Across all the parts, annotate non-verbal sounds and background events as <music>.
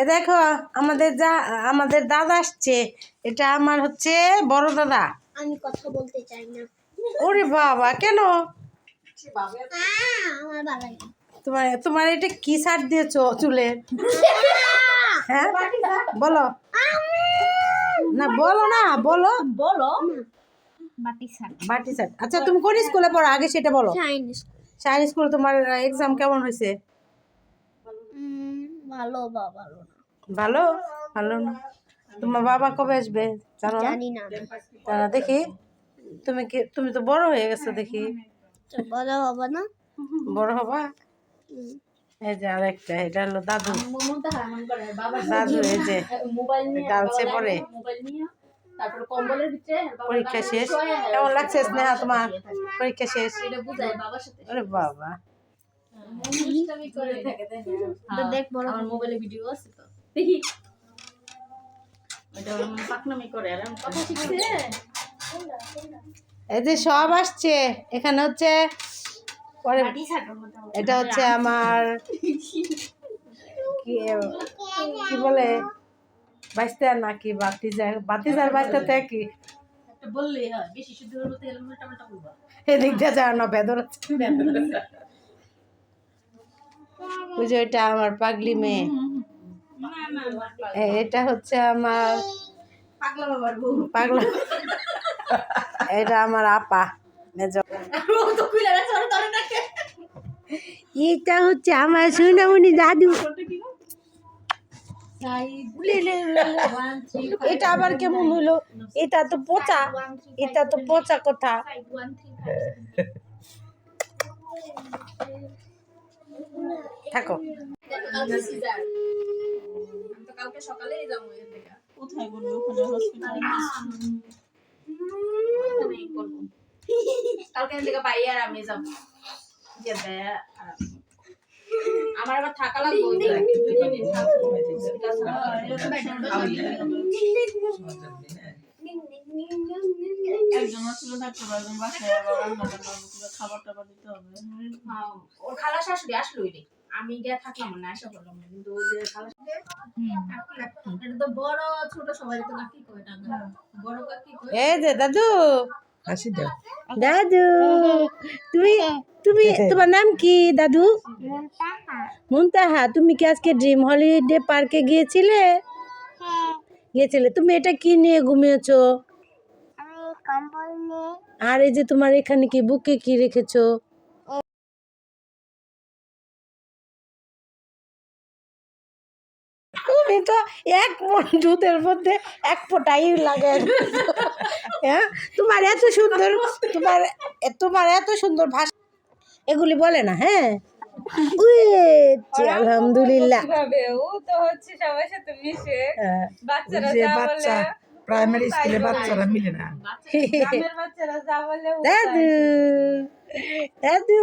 এ দেখো আমাদের যা আমাদের দাদা আসছে। এটা আমার হচ্ছে বড় দাদা। আমি কথা বলতে চাই না। ওরে বাবা কেন? তোমার তোমার এটা কি সার দিয়েছ চুলে? হ্যাঁ? বলো। না বলো না বলো। বলো। বাটি শাক বাটি সার আচ্ছা তুমি কোন স্কুলে পড়ো? আগে সেটা বলো। সায়েন্স স্কুলে তোমার এক্সাম কেমন হয়েছে? ভালো বা ভালো না। ভালো? ভালো না। তোমার বাবা কবে আসবে? জানো জানি না। তারা দেখি। তুমি কি তুমি তো বড় হয়ে গেছো দেখি। বলো হবে না? বড় হবা? হুম। এই যে আরেকটা এটা হলো দাদু। দাদু এই যে গার্লসে পড়ে তারপর কম্বলের ভিতরে বাবা পরীক্ষা শেষ। কেমন লাগছে স্নেহা তোমার? পরীক্ষা শেষ। এটা বুঝায় বাবার সাথে। আরে বাবা। দেখ বড় আমার মোবাইলে ভিডিও আছে তো। দেখি ওটা ওরকম পাকনামি করে আর আমি কথা শিখছে এই যে সব আসছে এখানে হচ্ছে পরে এটা হচ্ছে আমার কি কি বলে? বাইস্তার নাকি বাতিজার বাতিজার বাইস্তাতে কি? একটা বললেই হয় বেশি বলবা এদিক দিয়ে যায় না বেদর ওই যে এটা আমার পাগলি মেয়ে। এটা হচ্ছে আমার পাগলা বাবার বউ। পাগলা <laughs> এটা আমার আপা। এটা হচ্ছে আমার সোনামণি দাদু। এটা আবার কেমন হলো? এটা তো পচা। এটা তো পচা কথা। থাকো। কালকে সকালেই যাব এর কোথায় বলব ওখানে হসপিটালে কালকে থেকে বাইরে আর আমি যাব। যে দেয়া আর আমি। আমার আবার থাকা লাগবে ওই জায়গায়। দুই দিন থাকব। একজন ছিল থাকতে পারবেন বাসায় আবার রান্না বান্না খাবার টাবার দিতে হবে। হ্যাঁ, ওর খালা শাশুড়ি আসলোই রে আমি গিয়ে থাকলাম না আশা করলাম কিন্তু ওই যে খালা এটা তো বড় ছোট সবাই তো কাকি কয় বড় কাকি কয়? এই যে দাদু। দাদু তুমি তুমি তোমার নাম কি দাদু? মুনতাহা। তুমি কি আজকে ড্রিম হলিডে পার্কে গিয়েছিলে? গিয়েছিলে। তুমি এটা কি নিয়ে ঘুমিয়েছো? কম্বল আর এই যে তোমার এখানে কি বুকে কি রেখেছো? তুমি তো এক মন দুধের মধ্যে এক ফোঁটাই লাগে হ্যাঁ? তোমার এত সুন্দর তোমার তোমার এত সুন্দর ভাষা। এগুলি বলে না হ্যাঁ? আলহামদুলিল্লাহ। ও তো হচ্ছে সবার সাথে মিশে। হ্যাঁ, বাচ্চারা যা বলে। প্রাইমারি স্কুলে বাচ্চারা মিলে না। গ্রামের বাচ্চারা যা বলে ও দাদু। দাদু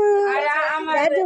দাদু।